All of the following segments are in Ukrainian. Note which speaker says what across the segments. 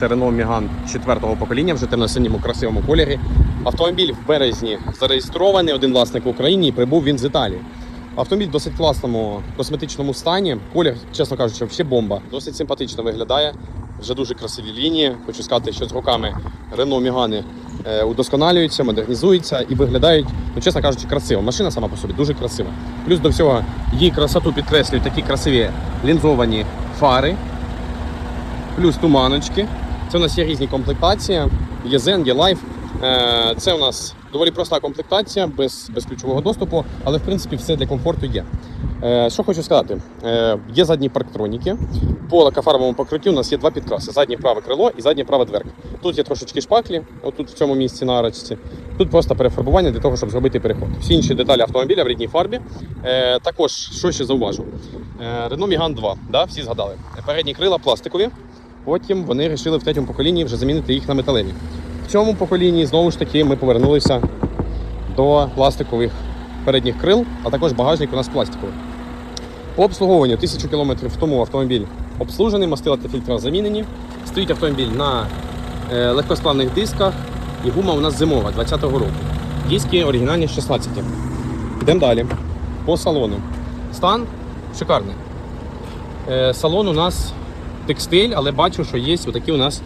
Speaker 1: Це Renault Megane 4-го покоління, вже темно-синьому красивому кольорі. Автомобіль в березні зареєстрований, один власник в Україні і прибув він з Італії. Автомобіль в досить класному косметичному стані. Колір, чесно кажучи, взагалі бомба. Досить симпатично виглядає. Вже дуже красиві лінії. Хочу сказати, що з роками Renault Megane е, удосконалюються, модернізуються і виглядають, ну чесно кажучи, красиво. Машина сама по собі дуже красива. Плюс до всього її красоту підкреслюють такі красиві лінзовані фари, плюс туманочки. Це у нас є різні комплектації. Є Zen, є Life. Е, Це у нас доволі проста комплектація без, без ключового доступу, але в принципі все для комфорту є. Е, Що хочу сказати, Е, є задні парктроніки. По лакофарбовому покриттю у нас є два підкраси: заднє праве крило і заднє праве дверка. Тут є трошечки шпаклі, отут в цьому місці на арочці. Тут просто перефарбування для того, щоб зробити переход. Всі інші деталі автомобіля в рідній фарбі. Також, що ще зауважу? Renault Megane 2, да, всі згадали. Передні крила пластикові. Потім вони вирішили в третьому поколінні вже замінити їх на металеві. В цьому поколінні знову ж таки ми повернулися до пластикових передніх крил, а також багажник у нас пластиковий. По обслуговуванню 1000 км тому автомобіль обслужений, мастила та фільтра замінені. Стоїть автомобіль на е, легкосплавних дисках і гума у нас зимова 20-го року. Диски оригінальні 16. Йдемо далі. По салону. Стан шикарний. Е, салон у нас текстиль, але бачу, що є отакі у нас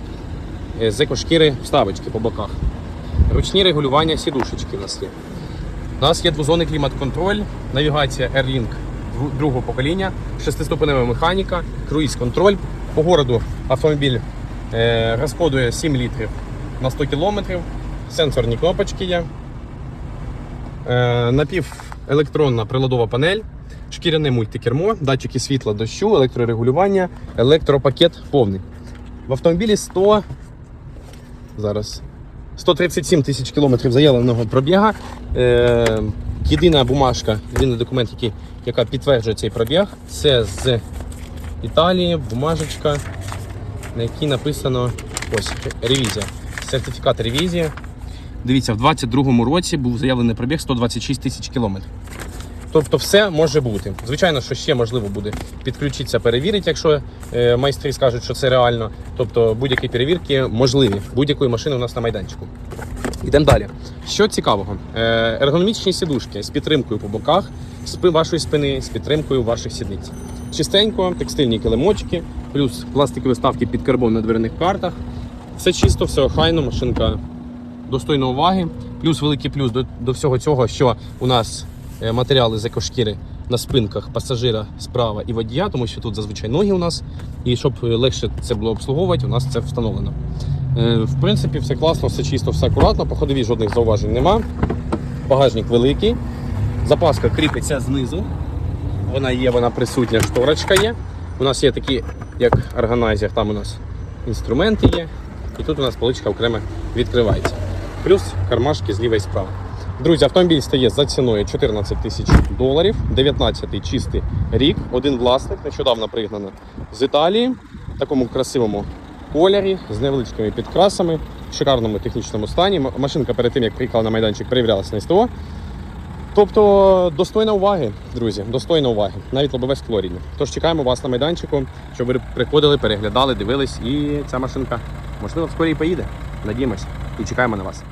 Speaker 1: е, з екошкіри вставочки по боках. Ручні регулювання сідушечки у нас є. У нас є двозонний клімат-контроль, навігація AirLink другого покоління, шестиступенева механіка, круїз-контроль. По городу автомобіль е, розходує 7 літрів на 100 кілометрів. Сенсорні кнопочки є. Е, напівелектронна приладова панель, шкіряне мультикермо, датчики світла дощу, електрорегулювання, електропакет повний. В автомобілі 100 зараз 137 тисяч кілометрів заявленого пробіга. Е, єдина бумажка, єдиний документ, який, яка підтверджує цей пробіг, це з Італії, бумажечка, на якій написано ось ревізія. Сертифікат ревізії. Дивіться, в 22-му році був заявлений пробіг 126 тисяч кілометрів. Тобто все може бути. Звичайно, що ще можливо буде підключитися, перевірити, якщо е, майстри скажуть, що це реально. Тобто будь-які перевірки можливі будь-якої машини у нас на майданчику. Йдемо далі. Що цікавого? Е, ергономічні сідушки з підтримкою по боках, спи вашої спини, з підтримкою ваших сідниць. Чистенько, текстильні килимочки, плюс пластикові вставки під карбон на дверних картах. Все чисто, все охайно, машинка достойна уваги. Плюс великий плюс до, до всього цього, що у нас матеріали з екошкіри на спинках пасажира справа і водія, тому що тут зазвичай ноги у нас. І щоб е, легше це було обслуговувати, у нас це встановлено. Е, В принципі, все класно, все чисто, все акуратно. По ходовій жодних зауважень нема. Багажник великий. Запаска кріпиться знизу. Вона є, вона присутня, шторочка є. У нас є такі, як органайзер, там у нас інструменти є. І тут у нас поличка окремо відкривається. Плюс кармашки зліва і справа. Друзі, автомобіль стає за ціною 14 тисяч доларів, 19-й чистий рік. Один власник, нещодавно пригнано з Італії, в такому красивому кольорі, з невеличкими підкрасами, в шикарному технічному стані. Машинка перед тим, як приїхала на майданчик, перевірялася на СТО. Тобто достойна уваги, друзі, достойна уваги, навіть лобове скло рідне. Тож чекаємо вас на майданчику, щоб ви приходили, переглядали, дивились, і ця машинка, можливо, вскорі і поїде. Надіємось і чекаємо на вас.